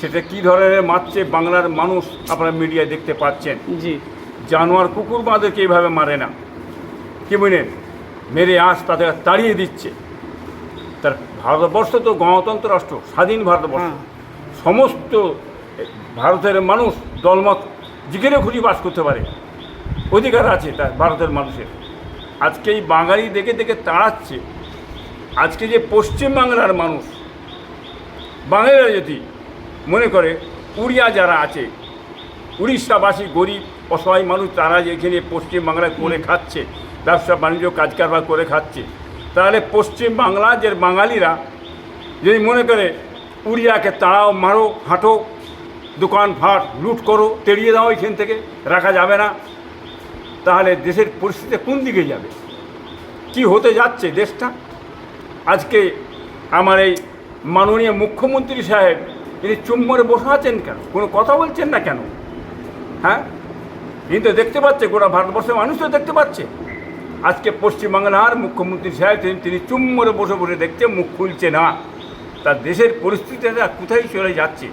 সেটা কি ধরনের মারছে বাংলার মানুষ আপনারা মিডিয়ায় দেখতে পাচ্ছেন? জি। জানোয়ার কুকুর বাঁদেরকে এইভাবে মারে না। কি বুঝলেন? মেরে আস তাদের তাড়িয়ে দিচ্ছে। তার ভারতবর্ষ তো গণতন্ত্র রাষ্ট্র স্বাধীন ভারতবর্ষ। হ্যাঁ। সমস্ত ভারতের মানুষ দলমত যেখানে খুঁজি বাস করতে পারে। অধিকার আছে তার ভারতের মানুষের। আজকে এই বাঙালি দেখে দেখে তাড়াচ্ছে। আজকে যে পশ্চিম বাংলার মানুষ বাঙালিরা যদি মনে করে উড়িয়া যারা আছে উড়িষ্যাবাসী গরিব অসহায় মানুষ তারা যেখানে পশ্চিম বাংলায় করে খাচ্ছে ব্যবসা বাণিজ্য কাজ কারবার করে খাচ্ছে তাহলে পশ্চিম বাংলা যে বাঙালিরা যদি মনে করে উড়িয়াকে তাড়াও মারো হাঁটো দোকান ফাট লুট করো তেড়িয়ে দাও এখান থেকে রাখা যাবে না তাহলে দেশের পরিস্থিতি কোন দিকে যাবে? কি হতে যাচ্ছে দেশটা? আজকে আমার এই মাননীয় মুখ্যমন্ত্রী সাহেব তিনি চুম্বরে বসে আছেন কেন? কোনো কথা বলছেন না কেন? হ্যাঁ? তিনি তো দেখতে পাচ্ছে, গোটা ভারতবর্ষের মানুষ তো দেখতে পাচ্ছে। আজকে পশ্চিমবাংলার মুখ্যমন্ত্রী সাহেব তিনি চুম্বরে বসে বসে দেখছে, মুখ খুলছে না। তার দেশের পরিস্থিতিটা কোথায় চলে যাচ্ছে?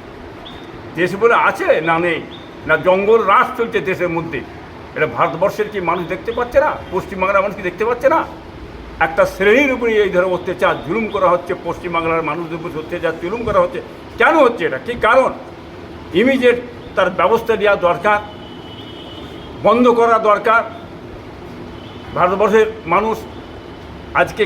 দেশ বলে আছে না নেই? না জঙ্গল রাস চলছে দেশের মধ্যে? এটা ভারতবর্ষের কি মানুষ দেখতে পাচ্ছে না? পশ্চিমবাংলার মানুষ কি দেখতে পাচ্ছে না? একটা শ্রেণির উপরে এই ধরনের অত্যাচার জুলুম করা হচ্ছে, পশ্চিমবাংলার মানুষদের উপর অত্যাচার জুলুম করা হচ্ছে। কেন হচ্ছে এটা? কী কারণ? ইমিডিয়েট তার ব্যবস্থা নেওয়া দরকার, বন্ধ করা দরকার। ভারতবর্ষের মানুষ আজকে